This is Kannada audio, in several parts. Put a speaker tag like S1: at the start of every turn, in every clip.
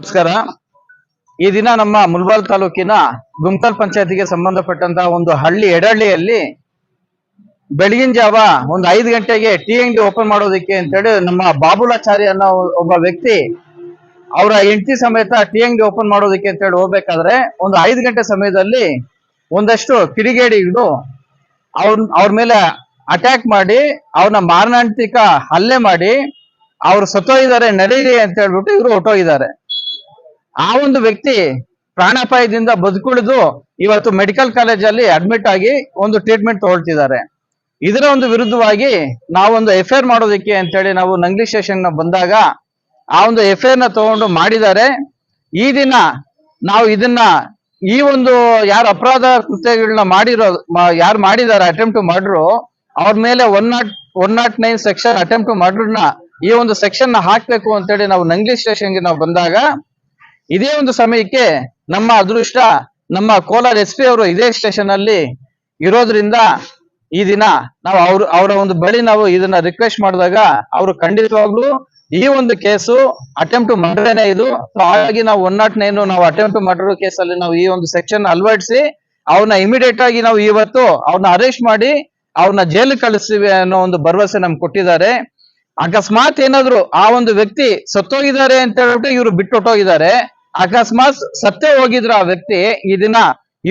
S1: ನಮಸ್ಕಾರ. ಈ ದಿನ ನಮ್ಮ ಮುಲ್ಬಾಲ್ ತಾಲೂಕಿನ ಗುಮ್ತಲ್ ಪಂಚಾಯತಿಗೆ ಸಂಬಂಧಪಟ್ಟಂತಹ ಒಂದು ಹಳ್ಳಿ ಎಡಹಳ್ಳಿಯಲ್ಲಿ ಬೆಳಗಿನ ಜಾವ ಒಂದು ಐದು ಗಂಟೆಗೆ ಟೀ ಅಂಗಡಿ ಓಪನ್ ಮಾಡೋದಕ್ಕೆ ಅಂತೇಳಿ ನಮ್ಮ ಬಾಬುಲಾಚಾರಿ ಅನ್ನೋ ಒಬ್ಬ ವ್ಯಕ್ತಿ ಅವರ ಹೆಂಡತಿ ಸಮೇತ ಟೀ ಅಂಗಡಿ ಓಪನ್ ಮಾಡೋದಕ್ಕೆ ಅಂತೇಳಿ ಹೋಗ್ಬೇಕಾದ್ರೆ ಒಂದು ಐದು ಗಂಟೆ ಸಮಯದಲ್ಲಿ ಒಂದಷ್ಟು ಕಿಡಿಗೇಡಿಗಳು ಅವ್ರ ಅವ್ರ ಮೇಲೆ ಅಟ್ಯಾಕ್ ಮಾಡಿ ಅವ್ರನ್ನ ಮಾರಣಾಂತಿಕ ಹಲ್ಲೆ ಮಾಡಿ, ಅವ್ರು ಸತ್ತೋಗಿದ್ದಾರೆ, ನಡೀರಿ ಅಂತ ಹೇಳ್ಬಿಟ್ಟು ಇವರು ಹೊಟ್ಟೋಗಿದ್ದಾರೆ ಆ ಒಂದು ವ್ಯಕ್ತಿ ಪ್ರಾಣಾಪಾಯದಿಂದ ಬದುಕುಳಿದು ಇವತ್ತು ಮೆಡಿಕಲ್ ಕಾಲೇಜಲ್ಲಿ ಅಡ್ಮಿಟ್ ಆಗಿ ಒಂದು ಟ್ರೀಟ್ಮೆಂಟ್ ತಗೊಳ್ತಿದ್ದಾರೆ. ಇದರ ಒಂದು ವಿರುದ್ಧವಾಗಿ ನಾವೊಂದು ಎಫ್ ಐ ಆರ್ ಮಾಡೋದಕ್ಕೆ ಅಂತೇಳಿ ನಾವು ನಂಗ್ಲಿ ಸ್ಟೇಷನ್ ಬಂದಾಗ ಆ ಒಂದು ಎಫ್ ಐ ಆರ್ನ ತಗೊಂಡು ಮಾಡಿದ್ದಾರೆ. ಈ ದಿನ ನಾವು ಇದನ್ನ ಈ ಒಂದು ಯಾರು ಅಪರಾಧ ಕೃತ್ಯಗಳನ್ನ ಮಾಡಿರೋ ಯಾರು ಮಾಡಿದ್ದಾರೆ ಅಟೆಂಪ್ಟ್ ಟು ಮಾಡ್ರು, ಅವ್ರ ಮೇಲೆ one not one not nine section attempt to ಈ ಒಂದು ಸೆಕ್ಷನ್ನ ಹಾಕ್ಬೇಕು ಅಂತೇಳಿ ನಾವು ನಂಗ್ಲಿ ಸ್ಟೇಷನ್ಗೆ ನಾವು ಬಂದಾಗ ಇದೇ ಒಂದು ಸಮಯಕ್ಕೆ ನಮ್ಮ ಅದೃಷ್ಟ, ನಮ್ಮ ಕೋಲಾರ ಎಸ್ ಪಿ ಅವರು ಇದೇ ಸ್ಟೇಷನ್ ಅಲ್ಲಿ ಇರೋದ್ರಿಂದ ಈ ದಿನ ನಾವು ಅವ್ರ, ಅವರ ಒಂದು ಬಳಿ ನಾವು ಇದನ್ನ ರಿಕ್ವೆಸ್ಟ್ ಮಾಡಿದಾಗ ಅವರು ಖಂಡಿತವಾಗ್ಲೂ ಈ ಒಂದು ಕೇಸು ಅಟೆಂಪ್ಟ್ ಮರ್ಡರ್ನೇ ಇದು. ಹಾಗಾಗಿ ನಾವು ಒನ್ ನಾಟ್ ನೈನ್ ನಾವು ಅಟೆಂಪ್ಟ್ ಮರ್ಡರ್ ಕೇಸಲ್ಲಿ ನಾವು ಈ ಒಂದು ಸೆಕ್ಷನ್ ಅಳವಡಿಸಿ ಅವ್ರನ್ನ ಇಮಿಡಿಯೇಟ್ ಆಗಿ ನಾವು ಇವತ್ತು ಅವ್ರನ್ನ ಅರೆಸ್ಟ್ ಮಾಡಿ ಅವ್ರನ್ನ ಜೈಲು ಕಳಿಸ್ತೀವಿ ಅನ್ನೋ ಒಂದು ಭರವಸೆ ನಮ್ಗೆ ಕೊಟ್ಟಿದ್ದಾರೆ. ಅಕಸ್ಮಾತ್ ಏನಾದ್ರು ಆ ಒಂದು ವ್ಯಕ್ತಿ ಸತ್ತೋಗಿದ್ದಾರೆ ಅಂತ ಹೇಳ್ಬಿಟ್ಟು ಇವರು ಬಿಟ್ಟು ಹೊಟ್ಟೋಗಿದ್ದಾರೆ ಅಕಸ್ಮಾತ್ ಸತ್ತೇ ಹೋಗಿದ್ರು ಆ ವ್ಯಕ್ತಿ, ಈ ದಿನ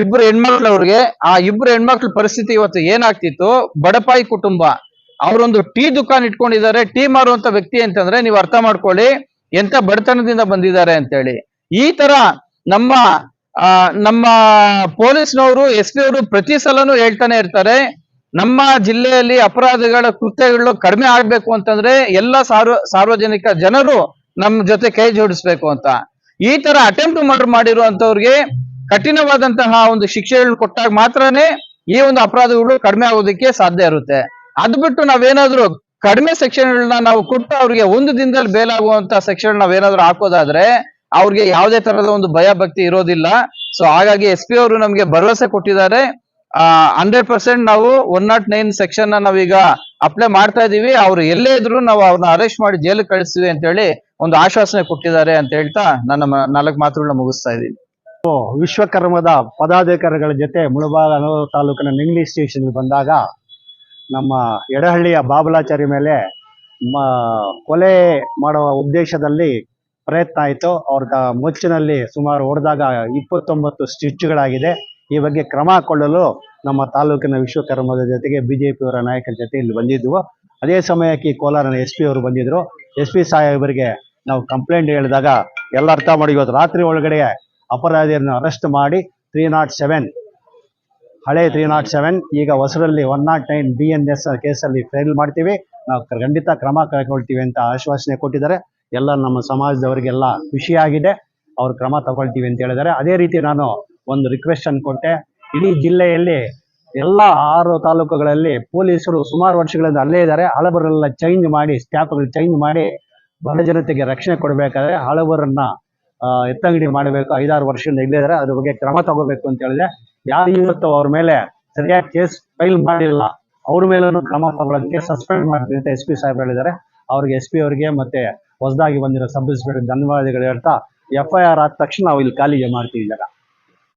S1: ಇಬ್ರು ಹೆಣ್ಮಕ್ಳು ಅವ್ರಿಗೆ ಆ ಇಬ್ರು ಹೆಣ್ಮಕ್ಳ ಪರಿಸ್ಥಿತಿ ಇವತ್ತು ಏನಾಗ್ತಿತ್ತು? ಬಡಪಾಯಿ ಕುಟುಂಬ. ಅವರೊಂದು ಟೀ ದುಕಾನ್ ಇಟ್ಕೊಂಡಿದ್ದಾರೆ. ಟೀ ಮಾರುವಂತ ವ್ಯಕ್ತಿ ಅಂತಂದ್ರೆ ನೀವು ಅರ್ಥ ಮಾಡ್ಕೊಳ್ಳಿ, ಎಂತ ಬಡತನದಿಂದ ಬಂದಿದ್ದಾರೆ ಅಂತೇಳಿ. ಈ ತರ ನಮ್ಮ ನಮ್ಮ ಪೊಲೀಸ್ನವರು, ಎಸ್ ಪಿ ಅವರು ಪ್ರತಿ ಸಲನೂ ಹೇಳ್ತಾನೆ ಇರ್ತಾರೆ, ನಮ್ಮ ಜಿಲ್ಲೆಯಲ್ಲಿ ಅಪರಾಧಗಳ ಕೃತ್ಯಗಳು ಕಡಿಮೆ ಆಗ್ಬೇಕು ಅಂತಂದ್ರೆ ಎಲ್ಲ ಸಾರ್ವ, ಸಾರ್ವಜನಿಕ ಜನರು ನಮ್ಮ ಜೊತೆ ಕೈ ಜೋಡಿಸ್ಬೇಕು ಅಂತ. ಈ ತರ ಅಟೆಂಪ್ಟ್ ಮರ್ಡರ್ ಮಾಡಿರುವಂತವ್ರಿಗೆ ಕಠಿಣವಾದಂತಹ ಒಂದು ಶಿಕ್ಷೆಗಳನ್ನ ಕೊಟ್ಟಾಗ ಮಾತ್ರನೇ ಈ ಒಂದು ಅಪರಾಧಗಳು ಕಡಿಮೆ ಆಗೋದಕ್ಕೆ ಸಾಧ್ಯ ಇರುತ್ತೆ. ಅದ್ ಬಿಟ್ಟು ನಾವೇನಾದ್ರೂ ಕಡಿಮೆ ಸೆಕ್ಷನ್ಗಳನ್ನ ನಾವು ಕೊಟ್ಟು ಅವ್ರಿಗೆ ಒಂದು ದಿನದಲ್ಲಿ ಬೇಲಾಗುವಂತ ಸೆಕ್ಷನ್ ನಾವೇನಾದ್ರೂ ಹಾಕೋದಾದ್ರೆ ಅವ್ರಿಗೆ ಯಾವುದೇ ತರದ ಒಂದು ಭಯ ಭಕ್ತಿ ಇರೋದಿಲ್ಲ. ಸೊ ಹಾಗಾಗಿ ಎಸ್ ಪಿ ಅವರು ನಮ್ಗೆ ಭರವಸೆ ಕೊಟ್ಟಿದ್ದಾರೆ. ಹಂಡ್ರೆಡ್ ಪರ್ಸೆಂಟ್ ನಾವು ಒನ್ ನಾಟ್ ನೈನ್ ಸೆಕ್ಷನ್ ನಾವೀಗ ಅಪ್ಲೈ ಮಾಡ್ತಾ ಇದೀವಿ. ಅವ್ರು ಎಲ್ಲೇ ಇದ್ರು ನಾವು ಅವ್ರನ್ನ ಅರೆಸ್ಟ್ ಮಾಡಿ ಜೈಲಿಗೆ ಕಳಿಸ್ತೀವಿ ಅಂತ ಹೇಳಿ ಒಂದು ಆಶ್ವಾಸನೆ ಕೊಟ್ಟಿದ್ದಾರೆ ಅಂತ ಹೇಳ್ತಾ ನನ್ನ ನಾಲ್ಕು ಮಾತುಗಳನ್ನ ಮುಗಿಸ್ತಾ ಇದ್ದೀನಿ.
S2: ವಿಶ್ವಕರ್ಮದ ಪದಾಧಿಕಾರಿಗಳ ಜೊತೆ ಮುಳಬಾಗ ತಾಲೂಕಿನ ನಿಂಗ್ಲಿ ಸ್ಟೇಷನ್ ಬಂದಾಗ ನಮ್ಮ ಎಡಹಳ್ಳಿಯ ಬಾಬಲಾಚಾರಿ ಮೇಲೆ ಕೊಲೆ ಮಾಡುವ ಉದ್ದೇಶದಲ್ಲಿ ಪ್ರಯತ್ನ ಆಯಿತು. ಅವ್ರದ ಮುಚ್ಚಿನಲ್ಲಿ ಸುಮಾರು ಹೊಡೆದಾಗ ಇಪ್ಪತ್ತೊಂಬತ್ತು ಸ್ಟಿಚ್ಗಳಾಗಿದೆ ಈ ಬಗ್ಗೆ ಕ್ರಮ ಕೊಳ್ಳಲು ನಮ್ಮ ತಾಲೂಕಿನ ವಿಶ್ವಕರ್ಮದ ಜೊತೆಗೆ ಬಿ ಜೆ ಪಿಯವರ ನಾಯಕರ ಜೊತೆ ಇಲ್ಲಿ ಬಂದಿದ್ವು. ಅದೇ ಸಮಯಕ್ಕೆ ಕೋಲಾರನ ಎಸ್ ಪಿ ಅವರು ಬಂದಿದ್ರು. ಎಸ್ ಪಿ ಸಾಹೇಬರಿಗೆ ನಾವು ಕಂಪ್ಲೇಂಟ್ ಹೇಳಿದಾಗ ಎಲ್ಲ ಅರ್ಥ ಮಾಡಿ ಇವತ್ತು ರಾತ್ರಿ ಒಳಗಡೆ ಅಪರಾಧಿಯನ್ನು ಅರೆಸ್ಟ್ ಮಾಡಿ ತ್ರೀ ನಾಟ್ ಸೆವೆನ್ ಹಳೆ ತ್ರೀ ನಾಟ್ ಸೆವೆನ್ ಈಗ ಹೊಸರಲ್ಲಿ one not nine B N S ಕೇಸಲ್ಲಿ ಫೈಲ್ ಮಾಡ್ತೀವಿ. ನಾವು ಖಂಡಿತ ಕ್ರಮ ಕೈಗೊಳ್ತೀವಿ ಅಂತ ಆಶ್ವಾಸನೆ ಕೊಟ್ಟಿದ್ದಾರೆ. ಎಲ್ಲ ನಮ್ಮ ಸಮಾಜದವರಿಗೆಲ್ಲ ಖುಷಿಯಾಗಿದೆ. ಅವ್ರು ಕ್ರಮ ತಗೊಳ್ತೀವಿ ಅಂತ ಹೇಳಿದ್ದಾರೆ. ಅದೇ ರೀತಿ ನಾನು ಒಂದು ರಿಕ್ವೆಸ್ಟ್ ಅನ್ನು ಕೊಟ್ಟೆ. ಇಡೀ ಜಿಲ್ಲೆಯಲ್ಲಿ ಎಲ್ಲ ಆರು ತಾಲೂಕುಗಳಲ್ಲಿ ಪೊಲೀಸರು ಸುಮಾರು ವರ್ಷಗಳಿಂದ ಅಲ್ಲೇ ಇದ್ದಾರೆ. ಹಳಬರೆಲ್ಲ ಚೇಂಜ್ ಮಾಡಿ ಸ್ಟ್ಯಾಪ್ಗಳು ಚೇಂಜ್ ಮಾಡಿ ಬಡ ಜನತೆಗೆ ರಕ್ಷಣೆ ಕೊಡಬೇಕಾದ್ರೆ ಹಳವರನ್ನ ಎತ್ತಂಗಡಿ ಮಾಡಬೇಕು. ಐದಾರು ವರ್ಷದಿಂದ ಇಲ್ಲೇ ಇದ್ದಾರೆ. ಅದ್ರ ಬಗ್ಗೆ ಕ್ರಮ ತಗೋಬೇಕು ಅಂತ ಹೇಳಿದ್ರೆ ಯಾರು ಇವತ್ತು ಅವ್ರ ಮೇಲೆ ಸರಿಯಾಗಿ ಕೇಸ್ ಫೈಲ್ ಮಾಡಿಲ್ಲ. ಅವ್ರ ಮೇಲೂ ಕ್ರಮ ತಗೊಳ್ಳೋದಕ್ಕೆ ಸಸ್ಪೆಂಡ್ ಮಾಡ್ತೀವಿ ಅಂತ ಎಸ್ ಪಿ ಸಾಹೇಬ್ ಹೇಳಿದ್ದಾರೆ. ಅವ್ರಿಗೆ ಎಸ್ ಪಿ ಅವರಿಗೆ ಮತ್ತೆ ಹೊಸದಾಗಿ ಬಂದಿರೋ ಸಬ್ ಇನ್ಸ್ಪೆಕ್ಟರ್ ಧನ್ಯವಾದಗಳು ಹೇಳ್ತಾ, ಎಫ್ ಐ ಆರ್ ಆದ ತಕ್ಷಣ ನಾವು ಇಲ್ಲಿ ಕಾಲಿಗೆ ಮಾಡ್ತೀವಿ ಜಾಗ.